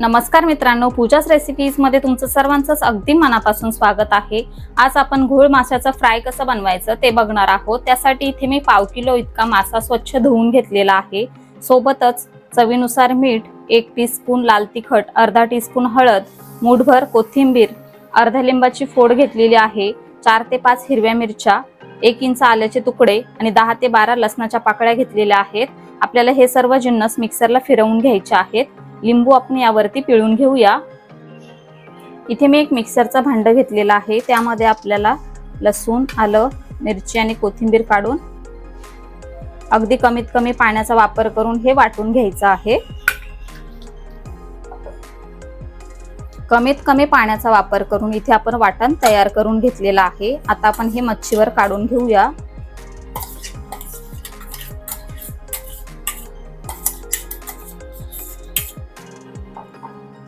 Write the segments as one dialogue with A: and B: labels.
A: नमस्कार मित्रांनो पूजाच रेसिपीजमध्ये तुमचं सर्वांचंच अगदी मनापासून स्वागत आहे. आज आपण घोळ माशाचं फ्राय कसं बनवायचं ते बघणार आहोत. त्यासाठी इथे मी पाव किलो इतका मासा स्वच्छ धुवून घेतलेला आहे. सोबतच चवीनुसार मीठ एक टीस्पून लाल तिखट अर्धा टीस्पून हळद मूठभर कोथिंबीर अर्ध्या लिंबाची फोड घेतलेली आहे चार ते पाच हिरव्या मिरच्या एक इंच आल्याचे तुकडे आणि दहा ते बारा लसणाच्या पाकळ्या घेतलेल्या आहेत. आपल्याला हे सर्व जिन्नस मिक्सरला फिरवून घ्यायचे आहेत. लिंबू आपण यावरती पिळून घेऊया. इथे मी एक मिक्सरचा भांड घेतलेला आहे. त्यामध्ये आपल्याला लसूण आलं मिरची आणि कोथिंबीर काढून अगदी कमीत कमी पाण्याचा वापर करून हे वाटून घ्यायचं आहे. कमीत कमी पाण्याचा वापर करून इथे आपण वाटण तयार करून घेतलेलं आहे. आता आपण हे मच्छीवर काढून घेऊया.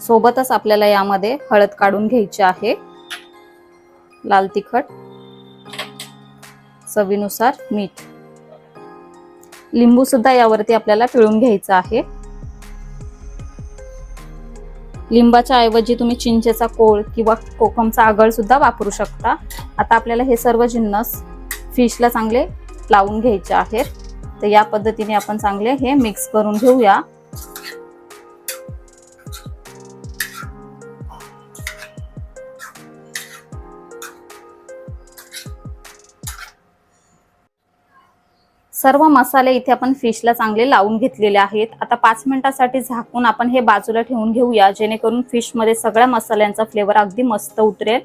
A: सोबतच आपल्याला यामध्ये हळद काढून घ्यायची आहे. लाल तिखट चवीनुसार मीठ. लिंबू सुद्धा यावरती आपल्याला पिळून घ्यायचं आहे. लिंबाच्या ऐवजी तुम्ही चिंचेचा कोळ किंवा कोकमचा आगळ सुद्धा वापरू शकता. आता आपल्याला हे सर्व जिन्नस फिशला चांगले लावून घ्यायचे आहेत. तर या पद्धतीने आपण चांगले हे मिक्स करून घेऊया. सर्व मसाले इथे आपण फिशला चांगले लावून घेतलेले आहेत. आता पाच मिनिटासाठी झाकून आपण हे बाजूला ठेवून घेऊया जेणेकरून फिशमध्ये सगळ्या मसाल्यांचा फ्लेवर अगदी मस्त उतरेल.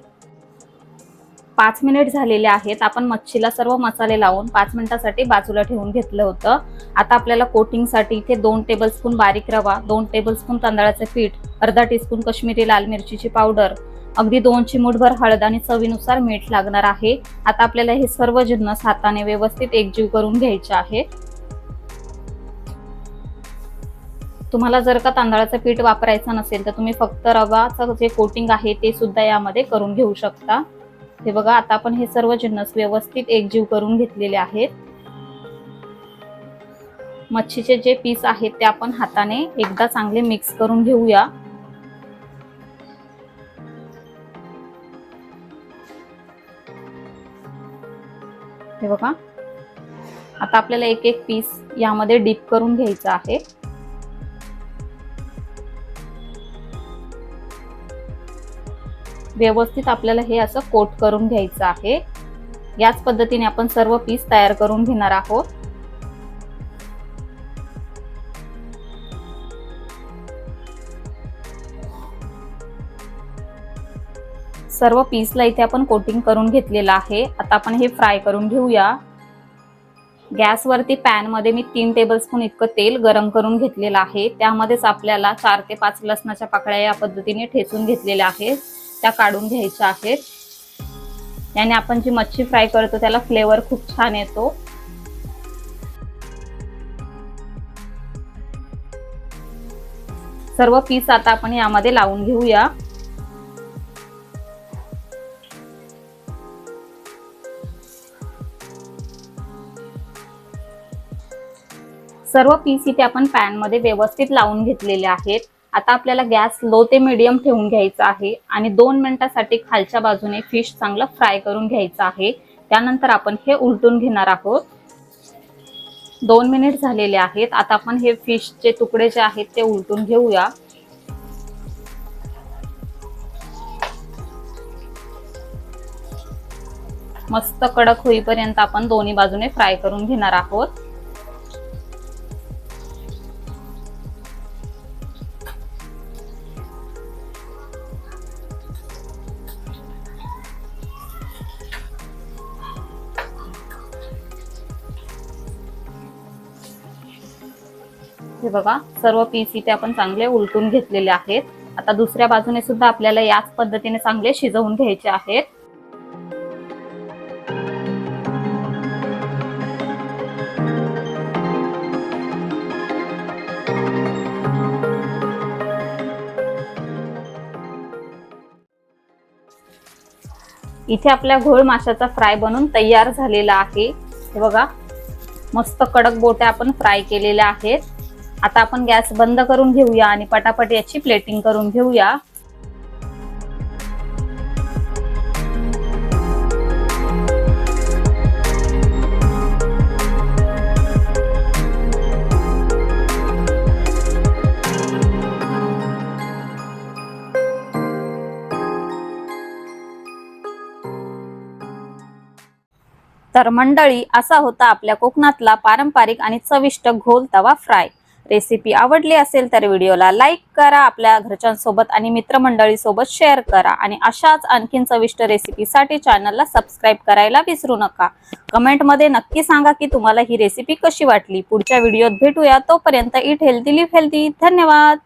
A: पाच मिनिट झालेले आहेत. आपण मच्छीला सर्व मसाले लावून पाच मिनिटासाठी बाजूला ठेवून घेतलं होतं. आता आपल्याला कोटिंगसाठी इथे दोन टेबलस्पून बारीक रवा दोन टेबलस्पून तांदळाचे पीठ अर्धा टीस्पून कश्मीरी लाल मिरचीची पावडर अगदी दोन चिमूटभर हळद आणि चवीनुसार मीठ लागणार आहे. आता आपल्याला हे सर्व जिन्नस हाताने व्यवस्थित एकजीव करून घ्यायचे आहे. तुम्हाला जर का तांदळाचं पीठ वापरायचं नसेल तर तुम्ही फक्त रवाचं जे कोटिंग आहे ते सुद्धा यामध्ये करून घेऊ शकता. हे बघा आता आपण हे सर्व जिन्नस व्यवस्थित एकजीव करून घेतलेले आहेत. मच्छीचे जे पीस आहेत ते आपण हाताने एकदा चांगले मिक्स करून घेऊया. हे बघा. आता आपल्याला एक एक पीस यामध्ये डीप करून घ्यायचा आहे. व्यवस्थित आपल्याला हे असं कोट करून घ्यायचं आहे. याच पद्धतीने आपण सर्व पीस तयार करून घेणार आहोत. सर्व पीसला इथे आपण कोटिंग करून घेतलेलं आहे. आता आपण हे फ्राय करून घेऊया. गॅसवरती पॅनमध्ये मी तीन टेबलस्पून इतकं तेल गरम करून घेतलेलं आहे. त्यामध्येच आपल्याला चार ते पाच लसणाच्या पाकळ्या या पद्धतीने ठेचून घेतलेल्या आहेत. त्या काढून घ्यायच्या आहेत. याने आपण जी मच्छी फ्राय करतो त्याला फ्लेवर खूप छान येतो. सर्व पीस आता आपण यामध्ये लावून घेऊया. सर्व पीस इथे आपण पॅनमध्ये व्यवस्थित लावून घेतलेले आहेत. आता आपल्याला गॅस लो ते मिडियम ठेवून घ्यायचा आहे आणि दोन मिनिटासाठी खालच्या बाजूने फिश चांगलं फ्राय करून घ्यायचं आहे. त्यानंतर आपण हे उलटून घेणार आहोत. दोन मिनिट झालेले आहेत. आता आपण हे फिशचे तुकडे जे आहेत ते उलटून घेऊया. मस्त कडक होईपर्यंत आपण दोन्ही बाजूने फ्राय करून घेणार आहोत. हे बघा सर्व पीस इथे आपण चांगले उलटून घेतलेले आहेत. आता दुसऱ्या बाजूने सुद्धा आपल्याला याच पद्धतीने चांगले शिजवून घ्यायचे आहेत. इथे आपल्या घोळ माशाचा फ्राय बनून तयार झालेला आहे. हे बघा मस्त कडक बोट्या आपण फ्राय केलेल्या आहेत. आता आपण गॅस बंद करून घेऊया आणि पटापट याची प्लेटिंग करून घेऊया. तर मंडळी असा होता आपल्या कोकणातला पारंपरिक आणि चविष्ट घोल तवा फ्राय. रेसिपी आवडली असेल तर व्हिडिओला लाईक करा आपल्या घरच्यांसोबत आणि मित्रमंडळीसोबत शेअर करा. आणि अशाच आणखीन चविष्ट रेसिपीसाठी चॅनलला सबस्क्राईब करायला विसरू नका. कमेंटमध्ये नक्की सांगा की तुम्हाला ही रेसिपी कशी वाटली. पुढच्या व्हिडिओत भेटूया. तोपर्यंत इट हेल्दी लिव्ह हेल्दी धन्यवाद!